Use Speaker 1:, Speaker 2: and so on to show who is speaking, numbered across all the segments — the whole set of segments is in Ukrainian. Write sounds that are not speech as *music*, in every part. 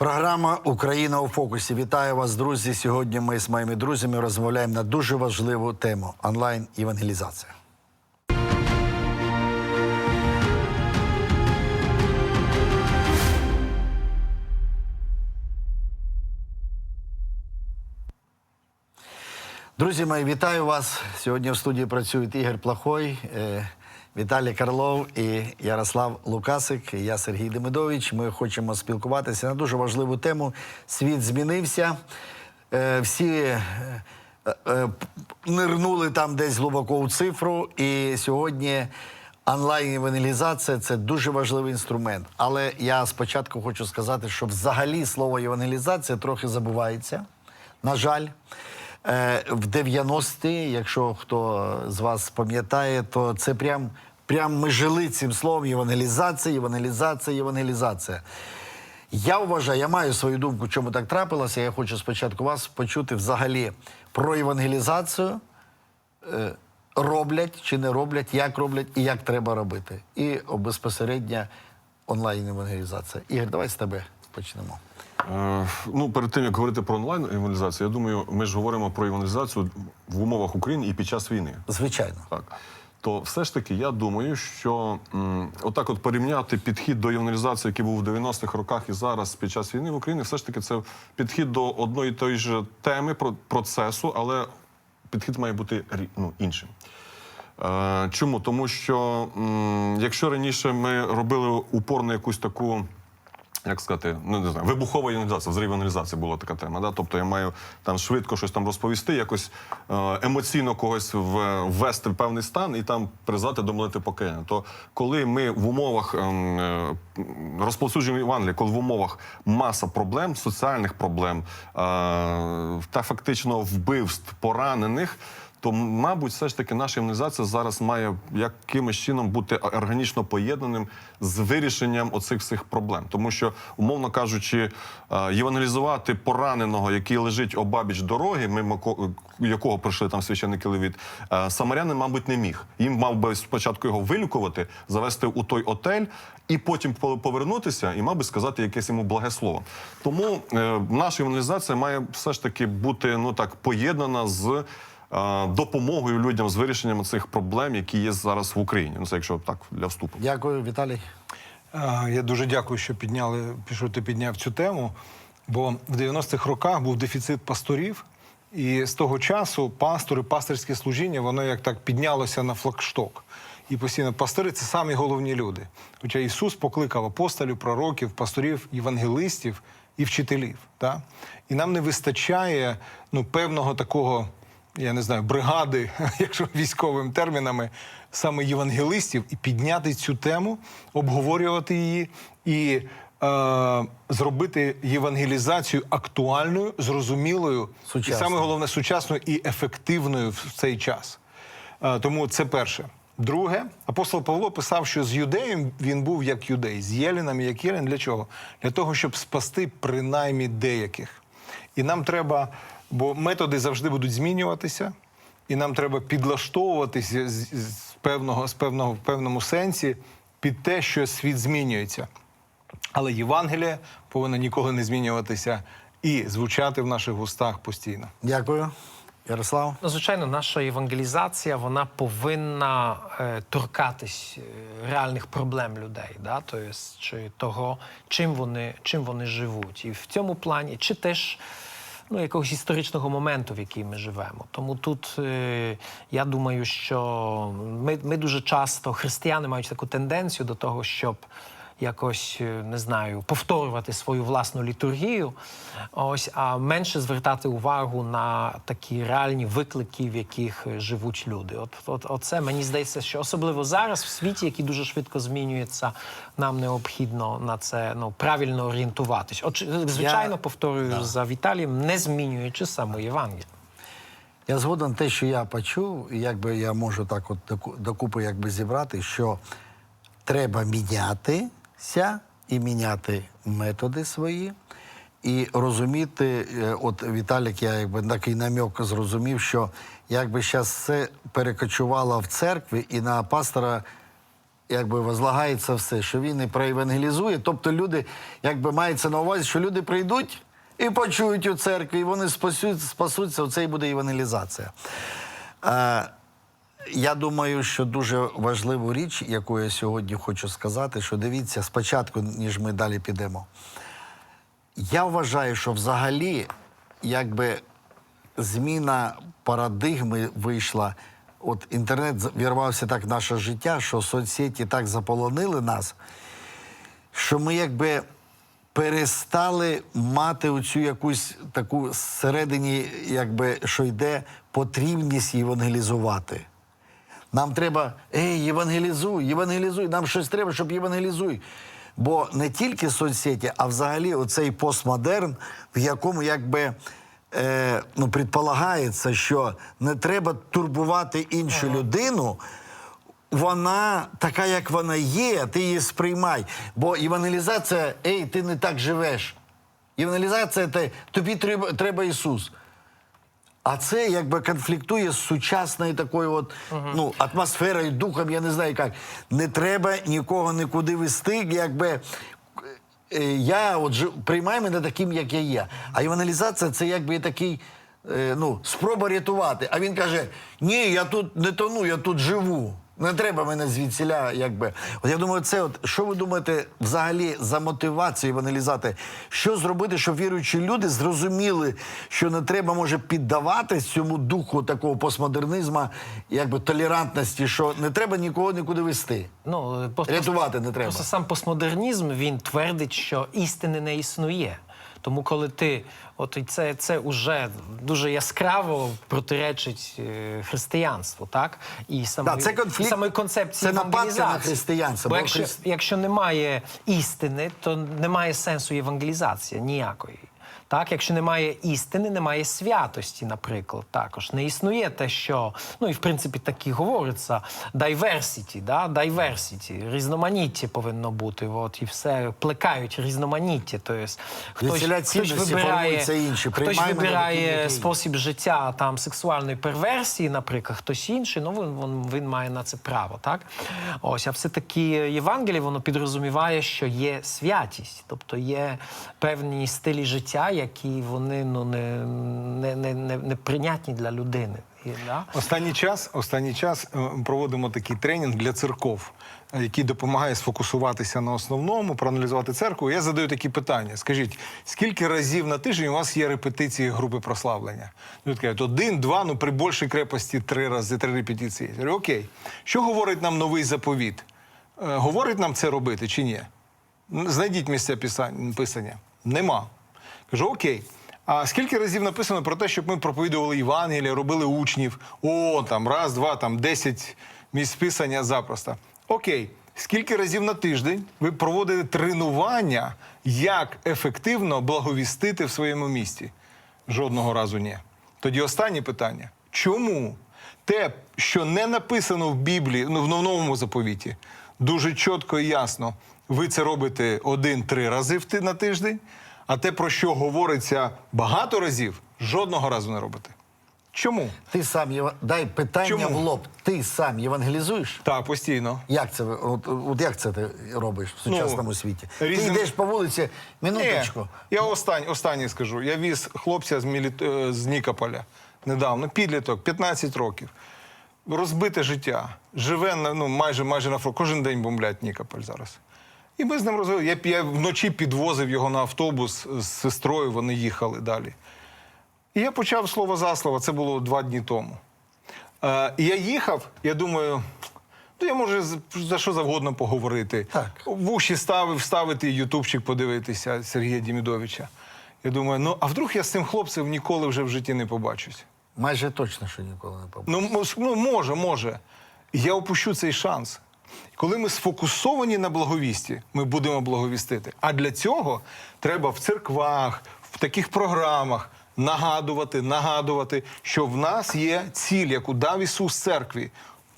Speaker 1: Програма Україна у фокусі. Вітаю вас, друзі. Сьогодні ми з моїми друзями розмовляємо на дуже важливу тему онлайн євангелізація. Друзі мої, вітаю вас. Сьогодні в студії працюють Ігор Плахой, е, Віталій Карлов і Ярослав Лукасик. І я Сергій Демидович. Ми хочемо спілкуватися на дуже важливу тему. Світ змінився. Е, Всі е, е, нирнули там десь глибоко у цифру. І сьогодні онлайн-євангелізація це дуже важливий інструмент. Але я спочатку хочу сказати, що взагалі слово євангелізація трохи забувається. На жаль. Е, в 90-ті, якщо хто з вас пам'ятає, то це прям, прям ми жили цим словом євангелізація, євангелізація, євангелізація. Я вважаю, я маю свою думку, чому так трапилося. Я хочу спочатку вас почути взагалі про євангелізацію. Е, роблять чи не роблять, як роблять і як треба робити. І о, безпосередньо онлайн-євангелізація. Ігор, давай з тебе почнемо.
Speaker 2: Е, Ну, перед тим як говорити про онлайн евангелізацію, я думаю, ми ж говоримо про евангелізацію в умовах України і під час війни.
Speaker 1: Звичайно.
Speaker 2: Так. То все ж таки, я думаю, що м, отак от порівняти підхід до евангелізації, який був в 90-х роках і зараз під час війни в Україні, все ж таки це підхід до одної і тої ж теми, про- процесу, але підхід має бути ну, іншим. Е, чому? Тому що м, якщо раніше ми робили упор на якусь таку. Як сказати, ну не знаю, вибухова іонізація, взрив іонізації була така тема. Да? Тобто я маю там швидко щось там розповісти, якось е, емоційно когось ввести в певний стан і там призвати до молити покаяння. То коли ми в умовах ем, е, розповсюдження Євангелія, коли в умовах маса проблем, соціальних проблем е, та фактично вбивств поранених. То, мабуть, все ж таки наша імунізація зараз має якимось чином бути органічно поєднаним з вирішенням оцих всіх проблем. Тому що, умовно кажучи, е, євангелізувати пораненого, який лежить обабіч дороги, мимо ко- якого прийшли там священники левіт, е, самарянин, мабуть, не міг. Їм мав би спочатку його вилікувати, завести у той отель. І потім по- повернутися, і мав би сказати якесь йому благе слово. Тому е, наша імунізація має все ж таки бути ну так поєднана з допомогою людям з вирішенням цих проблем, які є зараз в Україні. Ну це якщо так для вступу.
Speaker 1: Дякую, Віталій.
Speaker 3: Я дуже дякую, що підняли, що ти підняв цю тему. Бо в 90-х роках був дефіцит пасторів, і з того часу пастори, пастирське служіння, воно як так піднялося на флагшток. І постійно пастори це самі головні люди. Хоча Ісус покликав апостолів, пророків, пасторів, євангелистів і вчителів. Да? І нам не вистачає ну, певного такого я не знаю, бригади, *laughs* якщо військовими термінами, саме євангелистів, і підняти цю тему, обговорювати її і е, зробити євангелізацію актуальною, зрозумілою, і саме головне сучасною і ефективною в цей час. Е, тому це перше. Друге, апостол Павло писав, що з юдеєм він був як юдей, з Єлінами як Єлін. Для чого? Для того, щоб спасти принаймні деяких. І нам треба, бо методи завжди будуть змінюватися, і нам треба підлаштовуватися з, з певного, з певного в певному сенсі під те, що світ змінюється. Але Євангеліє повинно ніколи не змінюватися і звучати в наших вустах постійно.
Speaker 1: Дякую. Ярослав.
Speaker 4: Ну, звичайно, наша евангелізація вона повинна е, торкатись е, реальних проблем людей, да? тобто, чи того, чим вони, чим вони живуть. І в цьому плані, чи теж ну, якогось історичного моменту, в який ми живемо. Тому тут е, я думаю, що ми, ми дуже часто, християни мають таку тенденцію до того, щоб якось е, не знаю, повторювати свою власну літургію, ось а менше звертати увагу на такі реальні виклики, в яких е, живуть люди. От, от оце мені здається, що особливо зараз в світі, який дуже швидко змінюється, нам необхідно на це ну правильно орієнтуватись. От звичайно,
Speaker 1: Я-
Speaker 4: повторюю за Віталієм, не змінюючи саму Євангелію.
Speaker 1: Я згоден те, що я почув, і якби я можу так от доку- докупи якби зібрати, що треба мінятися і міняти методи свої. І розуміти, е, от Віталік, я якби такий намік зрозумів, що якби зараз все перекочувало в церкві і на пастора якби возлагається все, що він і проєвангелізує. Тобто люди, якби мається на увазі, що люди прийдуть і почують у церкві, і вони спасуть, спасуться, оце і буде євангелізація. Я думаю, що дуже важливу річ, яку я сьогодні хочу сказати, що дивіться спочатку, ніж ми далі підемо. Я вважаю, що взагалі, якби зміна парадигми вийшла. От інтернет вірвався так в наше життя, що соцсеті так заполонили нас, що ми якби перестали мати оцю якусь таку всередині, якби що йде потрібність євангелізувати. Нам треба, ей, євангелізуй, євангелізуй, нам щось треба, щоб євангелізуй. Бо не тільки соцсеті, а взагалі оцей постмодерн, в якому якби е, ну, предполагається, що не треба турбувати іншу людину. Вона така, як вона є, ти її сприймай. Бо євангелізація, ей, ти не так живеш. Євангелізація це тобі треба, треба Ісус. А це якби конфліктує з сучасною такою от, ну, атмосферою, духом, я не знаю як. Не треба нікого нікуди вести, якби. е, Я от жи- приймай мене таким, як я є. А іваналізація це якби такий, е, ну, спроба рятувати. А він каже: ні, я тут не тону, я тут живу. Не треба мене звідсіля, якби. От я думаю, це от що ви думаєте взагалі за мотивацію євангелізати? Що зробити, щоб віруючі люди зрозуміли, що не треба може піддаватись цьому духу такого постмодернизму, якби толерантності, що не треба нікого нікуди вести.
Speaker 4: Ну, пост-
Speaker 1: Рятувати не треба.
Speaker 4: Просто сам постмодернізм він твердить, що істини не існує. Тому, коли ти, от і це, це вже дуже яскраво протиречить е, християнству, так? І саме
Speaker 1: да, це конфлікт,
Speaker 4: і самої концепції
Speaker 1: це нападка на християнство,
Speaker 4: Бо якщо, якщо немає істини, то немає сенсу євангелізації ніякої. Так, якщо немає істини, немає святості, наприклад, також не існує те, що ну і в принципі так і говориться diversity, да? diversity, різноманіття повинно бути. От і все плекають різноманіття. Тобто хтось, хтось вибирає,
Speaker 1: інші.
Speaker 4: хтось вибирає спосіб життя там сексуальної перверсії, наприклад, хтось інший. Ну він, він, він має на це право, так ось, а все таки Євангеліє воно підрозуміває, що є святість, тобто є певні стилі життя, які вони ну не, не, не, не, не прийнятні для людини. І?
Speaker 3: Останній час, останній час е, проводимо такий тренінг для церков, е, який допомагає сфокусуватися на основному, проаналізувати церкву. Я задаю такі питання. Скажіть, скільки разів на тиждень у вас є репетиції групи прославлення? Люди кажуть, один, два, ну при більшій крепості три рази, три репетиції. Я говорю, окей. Що говорить нам новий заповіт? Е, Говорить нам це робити чи ні? Знайдіть писань- писання. Нема. Кажу, окей. А скільки разів написано про те, щоб ми проповідували Євангелія, робили учнів? О, там раз, два, там десять місць писання запросто. Окей. Скільки разів на тиждень ви проводите тренування, як ефективно благовістити в своєму місті? Жодного разу ні. Тоді останнє питання: чому те, що не написано в Біблії, ну в новому заповіті, дуже чітко і ясно, ви це робите один-три рази на тиждень, а те, про що говориться багато разів, жодного разу не робите. Чому?
Speaker 1: Ти сам єва- дай питання
Speaker 3: Чому?
Speaker 1: в лоб. Ти сам євангелізуєш?
Speaker 3: Так, постійно.
Speaker 1: Як це от, от як це ти робиш в сучасному
Speaker 3: Ну,
Speaker 1: світі?
Speaker 3: різним-
Speaker 1: Ти йдеш по вулиці, минуточку.
Speaker 3: Ні, я останнє, останнє скажу. Я віз хлопця з, Мілі... е, з Нікополя недавно, підліток, 15 років. Розбите життя. Живе на, ну, майже, майже на фронт. Кожен день бомблять Нікополь зараз. І ми з ним розмовляли. Я, я вночі підвозив його на автобус з сестрою, вони їхали далі. І я почав слово за слово, це було два дні тому. Е, і я їхав, я думаю, ну я можу за що завгодно поговорити.
Speaker 1: Так.
Speaker 3: В уші ставив, вставити ютубчик подивитися Сергія Дімідовича. Я думаю, ну а вдруг я з цим хлопцем ніколи вже в житті не побачусь.
Speaker 1: Майже точно, що ніколи не побачиш.
Speaker 3: Ну, ну може, може. Я опущу цей шанс. Коли ми сфокусовані на благовісті, ми будемо благовістити. А для цього треба в церквах, в таких програмах нагадувати, нагадувати, що в нас є ціль, яку дав Ісус церкві.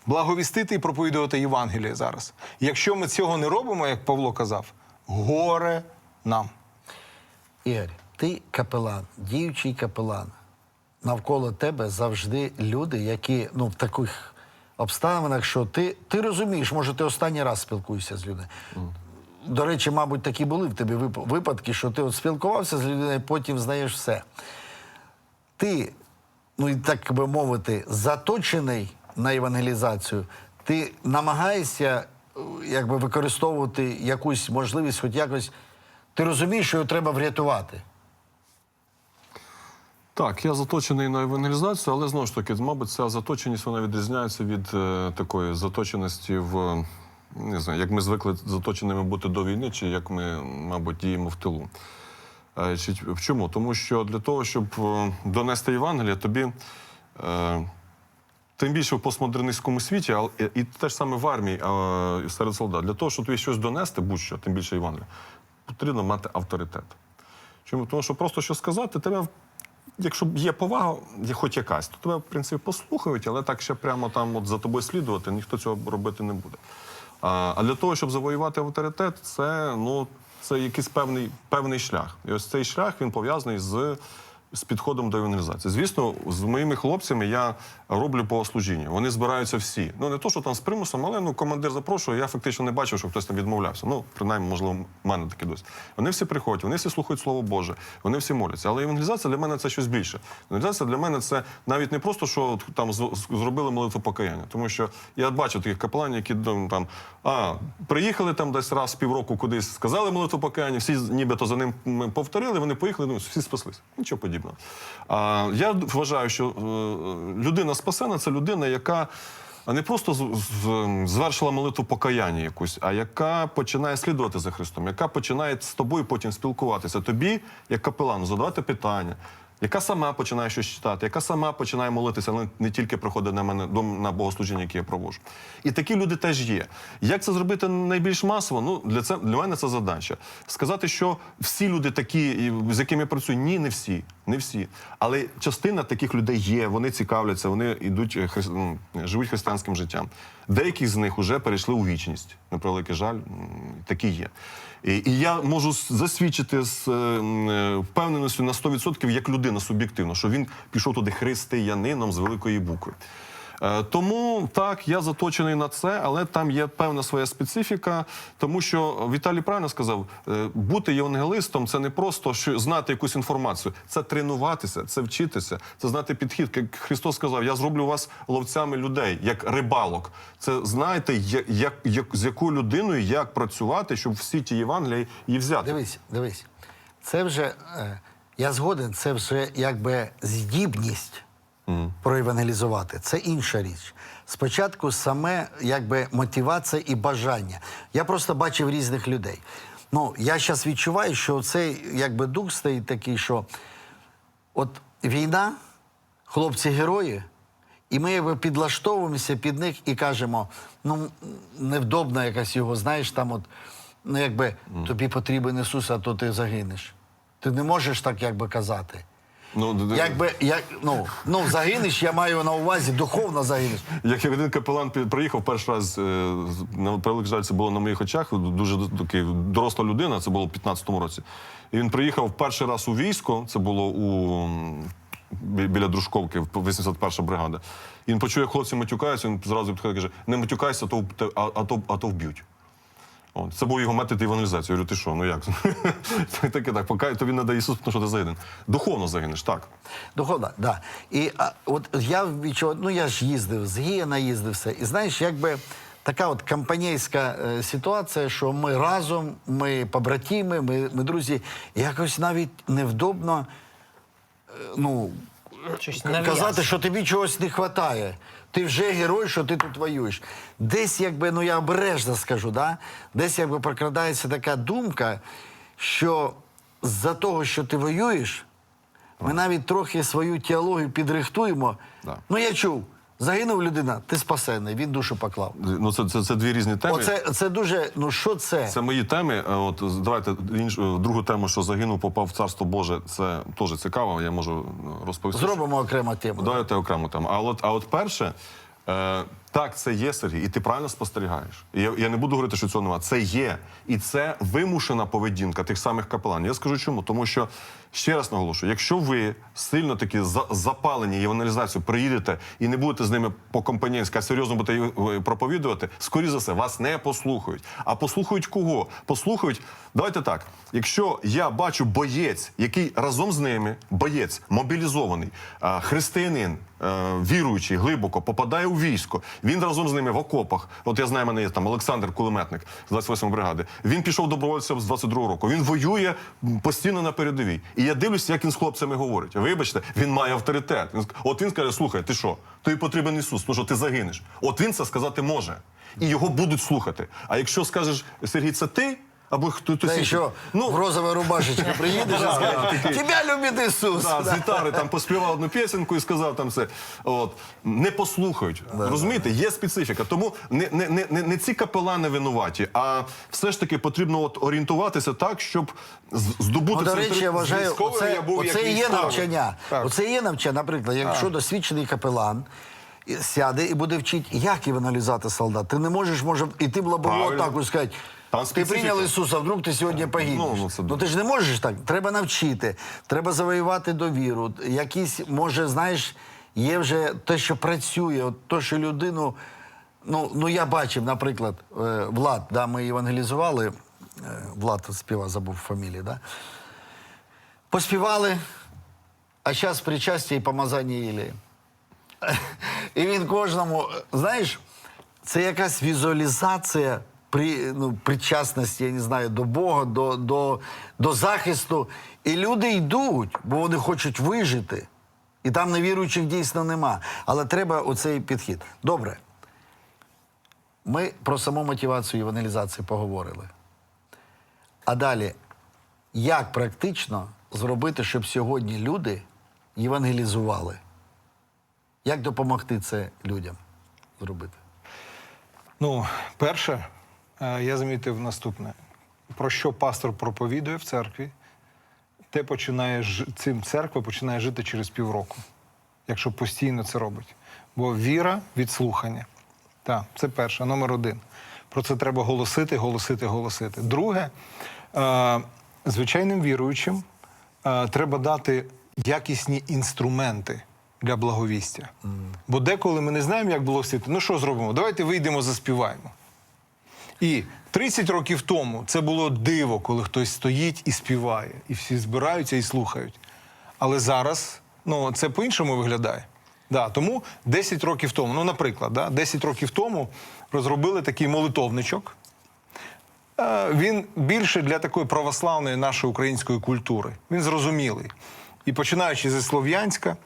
Speaker 3: Благовістити і проповідувати Євангеліє зараз. Якщо ми цього не робимо, як Павло казав, горе нам.
Speaker 1: Ігор, ти капелан, діючий капелан. Навколо тебе завжди люди, які ну, в таких обставинах, що ти, ти розумієш, може, ти останній раз спілкуєшся з людьми. До речі, мабуть, такі були в тебе випадки, що ти от спілкувався з людиною, потім знаєш все. Ти, ну і так би мовити, заточений на евангелізацію, ти намагаєшся якби використовувати якусь можливість, хоч якось. Ти розумієш, що його треба врятувати.
Speaker 2: Так, я заточений на евангелізацію, але знову ж таки, мабуть, ця заточеність вона відрізняється від е, такої заточеності в не знаю, як ми звикли заточеними бути до війни, чи як ми, мабуть, діємо в тилу. Е, в чому? Тому що для того, щоб е, донести Євангелія, тобі. Е, Тим більше в постмодернистському світі, і- те ж саме в армії серед солдат. Для того, щоб тобі щось донести, будь-що, тим більше Євангелія, потрібно мати авторитет. Чому? Тому що просто що сказати, тебе, якщо є повага, є хоч якась, то тебе, в принципі, послухають, але так ще прямо там от за тобою слідувати, ніхто цього робити не буде. А, а для того, щоб завоювати авторитет, це, ну, це якийсь певний, певний шлях. І ось цей шлях він пов'язаний з. З підходом до евангелізації. Звісно, з моїми хлопцями я роблю богослужіння. Вони збираються всі. Ну не то, що там з примусом, але ну командир запрошує. Я фактично не бачив, що хтось там відмовлявся. Ну, принаймні, можливо, в мене таке досі. Вони всі приходять, вони всі слухають Слово Боже, вони всі моляться. Але евангелізація для мене це щось більше. Евангелізація для мене це навіть не просто, що там зробили молитву покаяння. Тому що я бачив таких капеланів, які ну, там а, приїхали там десь раз півроку кудись, сказали молитву покаяння, всі нібито за ним повторили, вони поїхали, ну всі спаслись. Нічого подібного. А, я вважаю, що е, людина спасена це людина, яка. Не просто звершила молитву покаяння якусь, а яка починає слідувати за Христом, яка починає з тобою потім спілкуватися. Тобі, як капелану, задавати питання, яка сама починає щось читати, яка сама починає молитися, але не тільки приходить на мене до- на богослужіння, яке я проводжу. І такі люди теж є. Як це зробити найбільш масово? Ну для це для мене це задача. Сказати, що всі люди такі, з якими я працюю, ні, не всі, не всі. Але частина таких людей є. Вони цікавляться, вони йдуть е, хри- ну, живуть християнським життям. Деякі з них вже перейшли у вічність. На превеликий жаль, такі є. І, і я можу засвідчити з е, е, впевненістю на 100% як людина суб'єктивно, що він пішов туди християнином з великої букви. Е, Тому так, я заточений на це, але там є певна своя специфіка, тому що Віталій правильно сказав, е, бути євангелистом це не просто що знати якусь інформацію, це тренуватися, це вчитися, це знати підхід. Як Христос сказав, я зроблю вас ловцями людей, як рибалок. Це знаєте, як, як, як з якою людиною як працювати, щоб всі ті Євангелії її взяти.
Speaker 1: Дивись, дивись. Це вже, е, я згоден, це вже якби здібність проевангелізувати. Це інша річ. Спочатку саме якби мотивація і бажання. Я просто бачив різних людей. Ну, я зараз відчуваю, що цей якби дух стоїть такий, що от війна, хлопці герої, і ми якби підлаштовуємося під них і кажемо: ну, невдобна якась його, знаєш, там от, ну якби тобі потрібен Ісус, а то ти загинеш. Ти не можеш так якби казати.
Speaker 2: Ну,
Speaker 1: Якби як ну, ну загинеш, я маю на увазі духовно загинеш.
Speaker 2: Як один капелан приїхав перший раз, е, на превеликий жаль, це було на моїх очах. Дуже такий доросла людина, це було в 15-му році. І він приїхав перший раз у військо, це було у біля Дружковки, 81-ша бригада. І він почує, як хлопці матюкаються, він зразу підходить і каже: не матюкайся, а то, а, а, а то вб'ють. От, це був його метод евангелізації. Я говорю, ти що, ну як? *laughs* Таке так, поки тобі не дає Ісус, тому що ти загинеш. Духовно загинеш, так.
Speaker 1: Духовна, да. І а, от я відчував, ну я ж їздив, з Гієна їздив все. І знаєш, якби така от компанійська е, ситуація, що ми разом, ми побратими, ми, ми друзі, якось навіть невдобно е, ну,
Speaker 4: Щось
Speaker 1: казати, що тобі чогось не вистачає. Ти вже герой, що ти тут воюєш. Десь, якби, ну я обережно скажу, да? десь якби прокрадається така думка, що з-за того, що ти воюєш, ми навіть трохи свою теологію підрихтуємо.
Speaker 2: Да.
Speaker 1: Ну, я чув, загинув людина, ти спасений, він душу поклав.
Speaker 2: Ну, це, це, це дві різні теми.
Speaker 1: Оце це дуже, ну що це?
Speaker 2: Це мої теми. Е, От давайте іншу другу тему, що загинув, попав в царство Боже. Це теж цікаво. Я можу ну, розповісти.
Speaker 1: Зробимо окрему тему.
Speaker 2: Давайте окрему тему. А от, а от перше, е, Так, це є, Сергій, і ти правильно спостерігаєш. Я, я не буду говорити, що цього немає. Це є. І це вимушена поведінка тих самих капеланів. Я скажу чому. Тому що, ще раз наголошую, якщо ви сильно таки за- запалені євангелізацію приїдете і не будете з ними по компанійськи, а серйозно будете е, проповідувати, скоріше за все, вас не послухають. А послухають кого? Послухають. Давайте так. Якщо я бачу боєць, який разом з ними, боєць мобілізований, християнин, е, віруючий, глибоко попадає у військо. Він разом з ними в окопах. От я знаю, мене є там Олександр Кулеметник з 28 бригади. Він пішов добровольцем з 22 року. Він воює постійно на передовій. І я дивлюся, як він з хлопцями говорить. Вибачте, він має авторитет. От він скаже: слухай, ти що? Тобі потрібен Ісус, тому що ти загинеш. От він це сказати може. І його будуть слухати. А якщо скажеш, Сергій, це ти? Або хто хтось
Speaker 1: Та
Speaker 2: інший?
Speaker 1: що,
Speaker 2: ну,
Speaker 1: в розовій рубашечці *laughs* приїдеш і скажеш, тебе любить Ісус.
Speaker 2: Да, з гітари там поспівав одну пісеньку і сказав там все. От не послухають. Розумієте, є специфіка. Тому не, не, не, не, не ці капелани винуваті, а все ж таки потрібно от орієнтувати так, щоб здобути
Speaker 1: Ну, до речі, я вважаю, оце,
Speaker 3: я був
Speaker 1: оце і є навчання.
Speaker 3: Так.
Speaker 1: Оце і є навчання. Наприклад, якщо досвідчений капелан сяде і буде вчити, як іваналізувати солдат. Ти не можеш, може, іти в лобову
Speaker 2: Правильно.
Speaker 1: атаку сказати,
Speaker 2: Там
Speaker 1: ти прийняв Ісуса, вдруг ти сьогодні погибнеш.
Speaker 2: Ну,
Speaker 1: Ну,
Speaker 2: ну, це
Speaker 1: ти ж не можеш так. Треба навчити, треба завоювати довіру. Якісь, може, знаєш, є вже те, що працює, от те, що людину. Ну, ну я бачив, наприклад, е, Влад, да, ми евангелізували. е, Влад співа, забув фамілію, да? Поспівали, а зараз причастя і помазання Єлеєм. *laughs* І він кожному, знаєш, це якась візуалізація при, ну, причасності, я не знаю, до Бога, до, до, до захисту. І люди йдуть, бо вони хочуть вижити. І там невіруючих дійсно нема. Але треба оцей підхід. Добре. Ми про саму мотивацію євангелізації поговорили. А далі, як практично зробити, щоб сьогодні люди євангелізували? Як допомогти це людям зробити?
Speaker 3: Ну, перше, я замітив наступне: про що пастор проповідує в церкві, те починає цим церква починає жити через півроку, якщо постійно це робить. Бо віра від слухання. Так, це перше, номер один. Про це треба голосити, голосити, голосити. Друге, е, звичайним віруючим е, треба дати якісні інструменти для благовістя. Бо деколи ми не знаємо, як благовістити. Ну що зробимо? Давайте вийдемо, заспіваємо. І 30 років тому це було диво, коли хтось стоїть і співає, і всі збираються і слухають. Але зараз ну, це по-іншому виглядає. Да, тому 10 років тому, ну, наприклад, да, 10 років тому розробили такий молитовничок. Е, Він більше для такої православної нашої української культури. Він зрозумілий. І починаючи зі Слов'янська,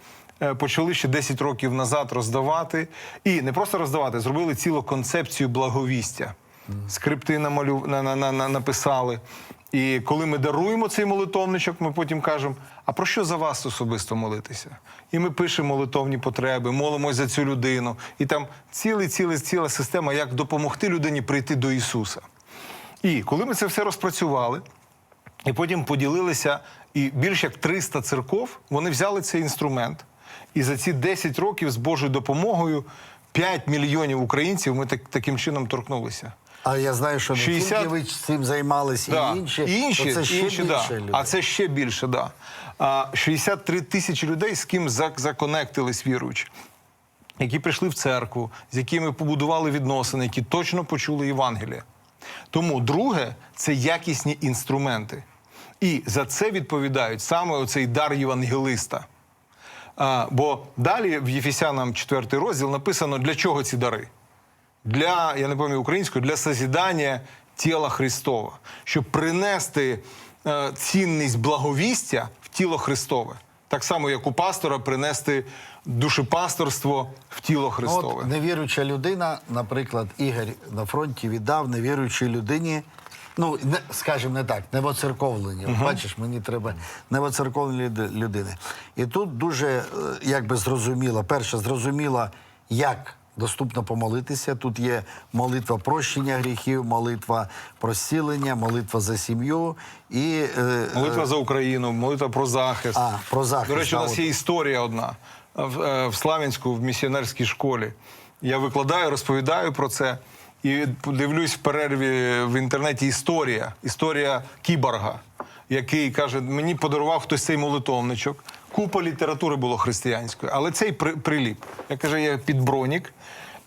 Speaker 3: е, почали ще 10 років назад роздавати. І не просто роздавати, зробили цілу концепцію благовістя. Скрипти намалю... на, на, на, на, написали. І коли ми даруємо цей молитовничок, ми потім кажемо: а про що за вас особисто молитися? І ми пишемо молитовні потреби, молимось за цю людину. І там цілий, цілий, ціла система, як допомогти людині прийти до Ісуса. І коли ми це все розпрацювали, і потім поділилися, і більш як 300 церков, вони взяли цей інструмент. І за ці 10 років з Божою допомогою 5 мільйонів українців ми так, таким чином торкнулися.
Speaker 1: А я знаю, що не
Speaker 3: 60
Speaker 1: тільки ви цим займалися,
Speaker 3: Да.
Speaker 1: і інші,
Speaker 3: інші,
Speaker 1: то це ще
Speaker 3: інші, да.
Speaker 1: людей.
Speaker 3: А це ще більше, да. А 63 тисячі людей, з ким законектились віруючі, які прийшли в церкву, з якими побудували відносини, які точно почули Євангеліє. Тому друге це якісні інструменти. І за це відповідають саме оцей дар євангелиста. А, бо далі в Єфесянам 4 розділ написано, для чого ці дари для, я не пам'ятаю українською, для созідання тіла Христова, щоб принести е, цінність благовістя в тіло Христове. Так само, як у пастора принести душепасторство в тіло
Speaker 1: Ну,
Speaker 3: Христове.
Speaker 1: от невіруюча людина, наприклад, Ігор на фронті віддав невіруючій людині. Ну, не, скажімо не так, невоцерковлені. От Бачиш, мені треба невоцерковлені людини. І тут дуже е, якби зрозуміло, перше, зрозуміло, як доступно помолитися. Тут є молитва прощення гріхів, молитва про зцілення, молитва за сім'ю і е,
Speaker 3: Молитва за Україну, молитва про захист.
Speaker 1: А, про захист,
Speaker 3: До речі, у нас є історія одна в, е, в Славянську, в місіонерській школі. Я викладаю, розповідаю про це. І дивлюсь в перерві в інтернеті історія. Історія кіборга, який каже: мені подарував хтось цей молитовничок. Купа літератури було християнської, але цей при, приліп. Я каже, я під бронік.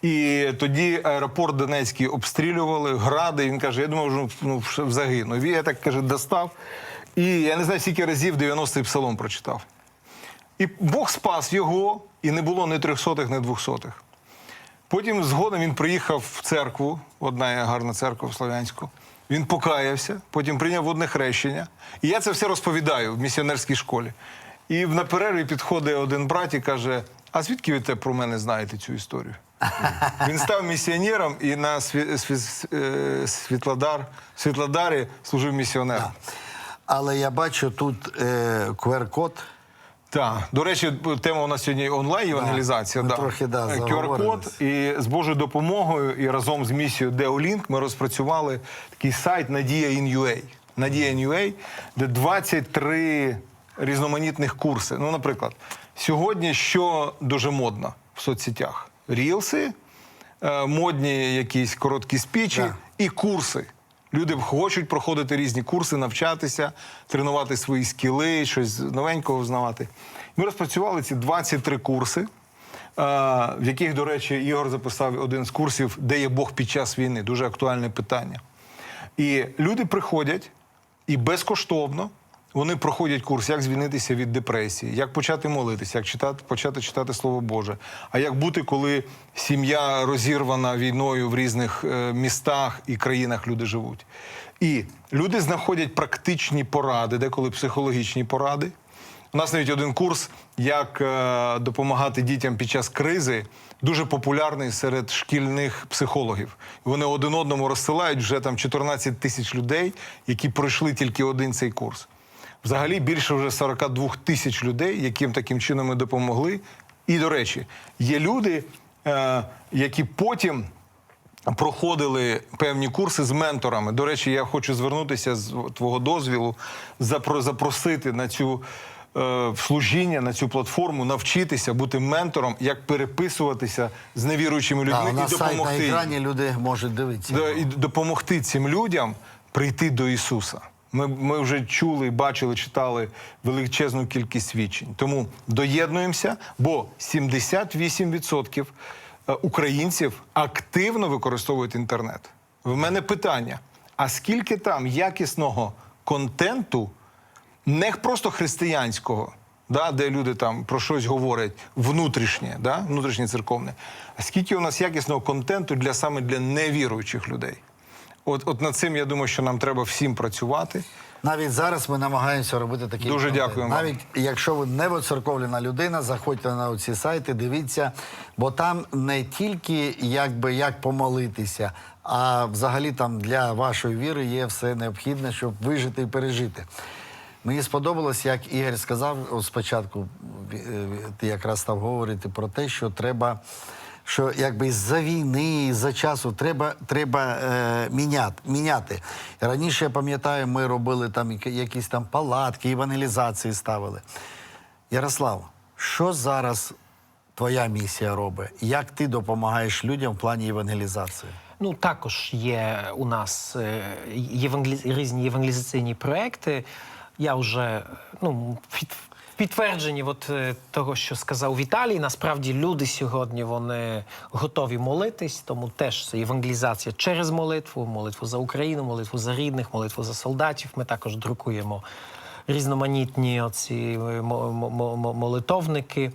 Speaker 3: І тоді аеропорт Донецький обстрілювали, гради. Він каже: я думав, що ну, що загину. І я так каже, достав. І я не знаю, скільки разів 90-й псалом прочитав. І Бог спас його, і не було ні трьохсотих, ні двохсотих. Потім згодом він приїхав в церкву, одна гарна церква в Слов'янську. Він покаявся, потім прийняв водне хрещення. І я це все розповідаю в місіонерській школі. І на перерві підходить один брат і каже: А звідки ви те про мене знаєте цю історію? Він став місіонером і на сві, сві, е, Світлодар, Світлодарі служив місіонером.
Speaker 1: Але я бачу тут е, QR-код.
Speaker 3: Так, до речі, тема у нас сьогодні онлайн евангелізація. Да.
Speaker 1: трохи, да.
Speaker 3: QR-код і з Божою допомогою і разом з місією Деолінк ми розпрацювали такий сайт Надія in.ua. Надія in.ua, де 23 різноманітних курси. Ну, наприклад, сьогодні що дуже модно в соцсетях? Рілси, е, модні якісь короткі спічі
Speaker 1: Да.
Speaker 3: і курси. Люди хочуть проходити різні курси, навчатися, тренувати свої скіли, щось новенького знавати. Ми розпрацювали ці 23 курси, е, в яких, до речі, Ігор записав один з курсів, де є Бог під час війни. Дуже актуальне питання. І люди приходять і безкоштовно вони проходять курс, як звільнитися від депресії, як почати молитися, як читати, почати читати Слово Боже. А як бути, коли сім'я розірвана війною в різних е, містах і країнах люди живуть. І люди знаходять практичні поради, деколи психологічні поради. У нас навіть один курс, як е, допомагати дітям під час кризи, дуже популярний серед шкільних психологів. Вони один одному розсилають вже там 14 тисяч людей, які пройшли тільки один цей курс. Взагалі більше вже 42 тисяч людей, яким таким чином ми допомогли. І, до речі, є люди, е, які потім проходили певні курси з менторами. До речі, я хочу звернутися з твого дозвілу, запро- запросити на цю е, служіння, на цю платформу, навчитися бути ментором, як переписуватися з невіруючими людьми
Speaker 1: Да,
Speaker 3: і
Speaker 1: нас сайт на
Speaker 3: допомогти.
Speaker 1: екрані, люди можуть дивитися.
Speaker 3: І допомогти цим людям прийти до Ісуса. Ми, ми вже чули, бачили, читали величезну кількість свідчень. Тому доєднуємося, бо 78% е, українців активно використовують інтернет. В мене питання: а скільки там якісного контенту, не просто християнського, да, де люди там про щось говорять внутрішнє, да, внутрішнє церковне, а скільки у нас якісного контенту для саме для невіруючих людей? От, от над цим я думаю, що нам треба всім працювати.
Speaker 1: Навіть зараз ми намагаємося робити такі.
Speaker 3: Дуже дякуємо.
Speaker 1: Навіть якщо ви не воцерковлена людина, заходьте на ці сайти, дивіться, бо там не тільки якби як помолитися, а взагалі там для вашої віри є все необхідне, щоб вижити і пережити. Мені сподобалось, як Ігор сказав спочатку, е, ти якраз став говорити про те, що треба. Що якби із-за війни, із-за часу треба, треба е, міняти, міняти. Раніше я пам'ятаю, ми робили там якісь там палатки, евангелізації ставили. Ярослав, що зараз твоя місія робить? Як ти допомагаєш людям в плані евангелізації?
Speaker 4: Ну, також є у нас е, євангелі... різні євангелізаційні проекти. Я вже ну, під... підтверджені от, е, того, що сказав Віталій. Насправді люди сьогодні вони готові молитись, тому теж це євангелізація через молитву, молитву за Україну, молитву за рідних, молитву за солдатів. Ми також друкуємо різноманітні оці е, мо- мо- мо- молитовники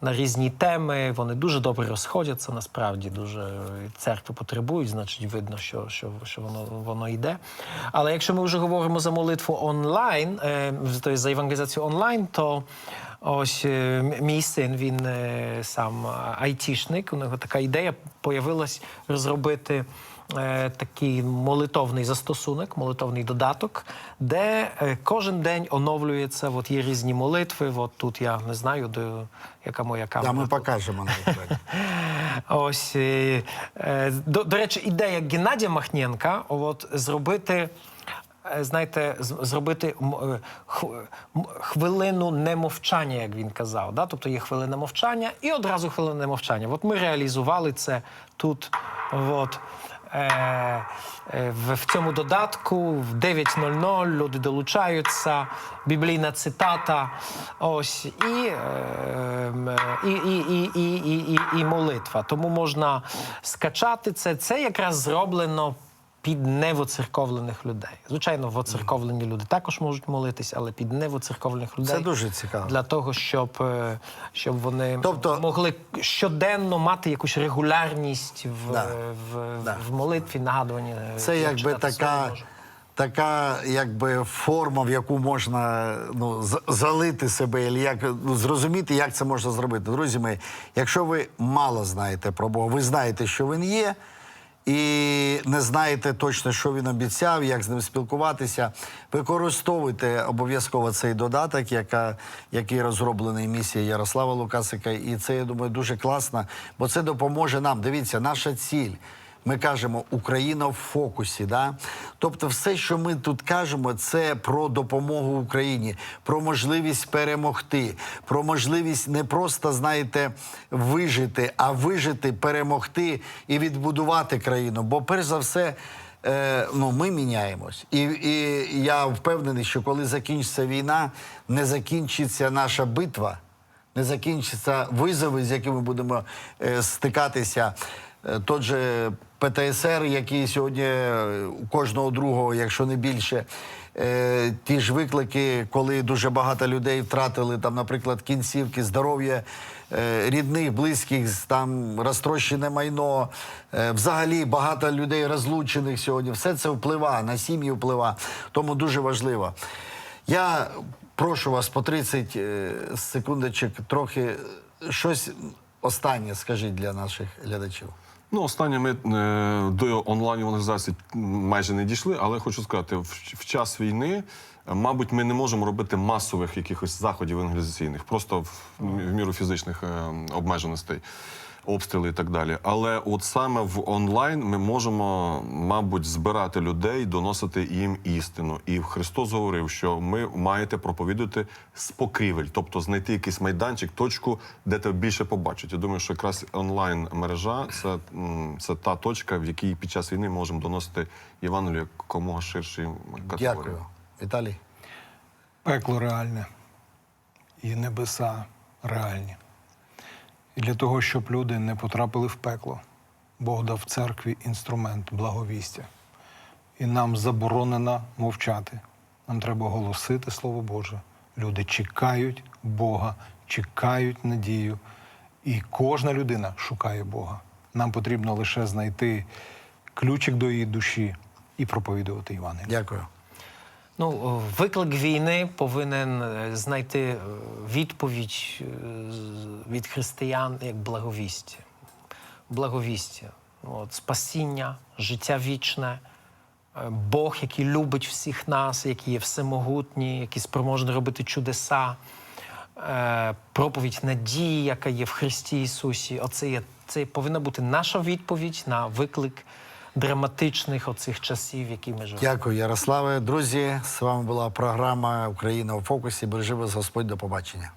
Speaker 4: на різні теми. Вони дуже добре розходяться. Насправді дуже е, церкви потребують, значить, видно, що, що, що воно, воно йде. Але якщо ми вже говоримо за молитву онлайн, тобто за евангелізацію онлайн, то ось мій син, він сам айтішник. У нього така ідея появилась розробити такий молитовний застосунок, молитовний додаток, де е, кожен день оновлюється. От є різні молитви. От тут я не знаю, де, яка моя камера.
Speaker 1: ми покажемо на екрані. *laughs*
Speaker 4: Ось е, е, до, до речі, ідея Геннадія Махненка от зробити е, знаєте, зробити е, хвилину немовчання, як він казав. Да? Тобто є хвилина мовчання і одразу хвилина немовчання. От ми реалізували це тут. От. Е, е, в, цьому додатку в 9.00 люди долучаються, біблійна цитата, ось, е, і, і, і, і, і, і, і молитва. Тому можна скачати це. Це якраз зроблено під невоцерковлених людей. Звичайно, воцерковлені люди також можуть молитись, але під невоцерковлених людей.
Speaker 1: Це дуже цікаво.
Speaker 4: Для того, щоб, е, щоб вони
Speaker 1: Тобто-
Speaker 4: могли щоденно мати якусь регулярність в,
Speaker 1: Да.
Speaker 4: в,
Speaker 1: Да.
Speaker 4: в молитві, нагадуванні. е,
Speaker 1: Це якби така, така якби форма, в яку можна ну, залити себе, або як ну, зрозуміти, як це можна зробити. Друзі мої, якщо ви мало знаєте про Бога, ви знаєте, що він є. І не знаєте точно, що він обіцяв, як з ним спілкуватися. Використовуйте обов'язково цей додаток, яка, який розроблений місією Ярослава Лукасика. І це, я думаю, дуже класно, бо це допоможе нам. Дивіться, наша ціль. Ми кажемо Україна в фокусі. Да? Тобто, все, що ми тут кажемо, це про допомогу Україні, про можливість перемогти, про можливість не просто, знаєте, вижити, а вижити, перемогти і відбудувати країну. Бо перш за все. Е, ну, ми міняємось. І, і я впевнений, що коли закінчиться війна, не закінчиться наша битва, не закінчаться визови, з якими будемо е, стикатися. Е, Тот же ПТСР, який сьогодні е, у кожного другого, якщо не більше, е, ті ж виклики, коли дуже багато людей втратили там, наприклад, кінцівки, здоров'я рідних, близьких, там розтрощене майно. Взагалі багато людей розлучених сьогодні. Все це впливає, на сім'ї впливає. Тому дуже важливо. Я прошу вас по 30 е, секундочок трохи щось останнє скажіть для наших глядачів.
Speaker 2: Ну, останнє ми е, до онлайн організації майже не дійшли, але хочу сказати, в, в час війни, е, мабуть, ми не можемо робити масових якихось заходів організаційних, просто в, в міру фізичних е, обмеженостей, обстріли і так далі. Але от саме в онлайн ми можемо, мабуть, збирати людей, доносити їм істину. І Христос говорив, що ми маєте проповідувати з покрівель, тобто знайти якийсь майданчик, точку, де тебе більше побачать. Я думаю, що якраз онлайн мережа це, це та точка, в якій під час війни можемо доносити Євангелію якомога ширшій категорії.
Speaker 1: Дякую. Віталій.
Speaker 3: Пекло реальне і небеса реальні. І для того, щоб люди не потрапили в пекло, Бог дав церкві інструмент благовістя. І нам заборонено мовчати. Нам треба голосити Слово Боже. Люди чекають Бога, чекають надію. І кожна людина шукає Бога. Нам потрібно лише знайти ключик до її душі і проповідувати Євангеліє.
Speaker 1: Дякую.
Speaker 4: Ну, виклик війни повинен е, знайти е, відповідь е, від християн як благовістя. Благовістя. От, спасіння, життя вічне, е, Бог, який любить всіх нас, який є всемогутній, який спроможний робити чудеса, е, проповідь надії, яка є в Христі Ісусі. Оце є, це повинна бути наша відповідь на виклик драматичних оцих часів, які ми живемо.
Speaker 1: Дякую, Ярославе. Друзі, з вами була програма Україна у фокусі. Бережи вас Господь. До побачення.